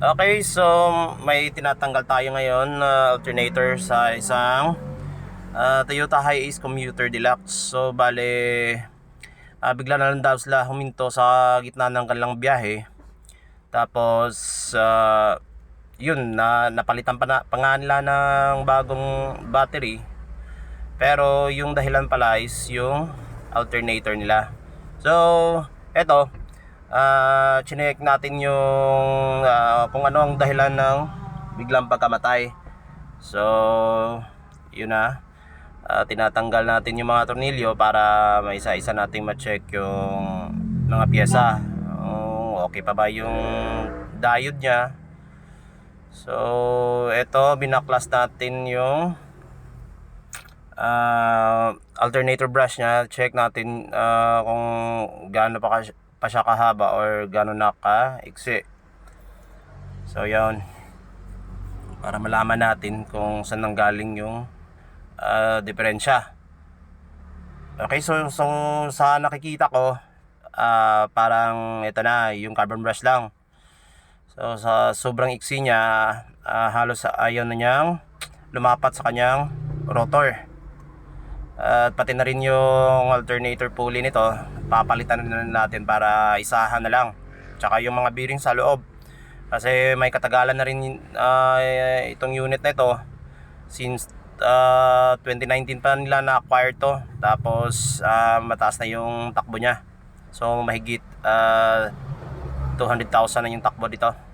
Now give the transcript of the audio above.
Okay, so may tinatanggal tayo ngayon na alternator sa isang ah, Toyota Hiace Commuter Deluxe. So bale ah, bigla na lang daw sila huminto sa gitna ng kanilang biyahe. Tapos ah, yun na napalitan pa na pa nga nila ng bagong battery. Pero yung dahilan pala is yung alternator nila. So, eto, ah chinek natin yung kung ano ang dahilan ng biglang pagkamatay. So, yun na. Ah, tinatanggal natin yung mga tornilyo para may isa-isa nating ma-check yung mga pyesa. Kung okay pa ba yung diode niya. So, eto, binaklas natin yung ah, alternator brush niya. Check natin ah, kung gaano pa, ka- pa siya kahaba or gaano na ka-iksi. So, yun. Para malaman natin kung saan nanggaling yung ah, diferensya. Okay, so, so sa nakikita ko, ah, parang ito na, yung carbon brush lang. So sa sobrang iksi niya, ah, halos ayaw na niyang lumapat sa kanyang rotor. At pati na rin yung alternator pulley nito, papalitan na natin para isahan na lang. Tsaka yung mga bearing sa loob. Kasi may katagalan na rin ah, itong unit na ito since ah, 2019 pa nila na-acquire to. Tapos ah, mataas na yung takbo niya. So mahigit ah, 200,000 na yung takbo dito.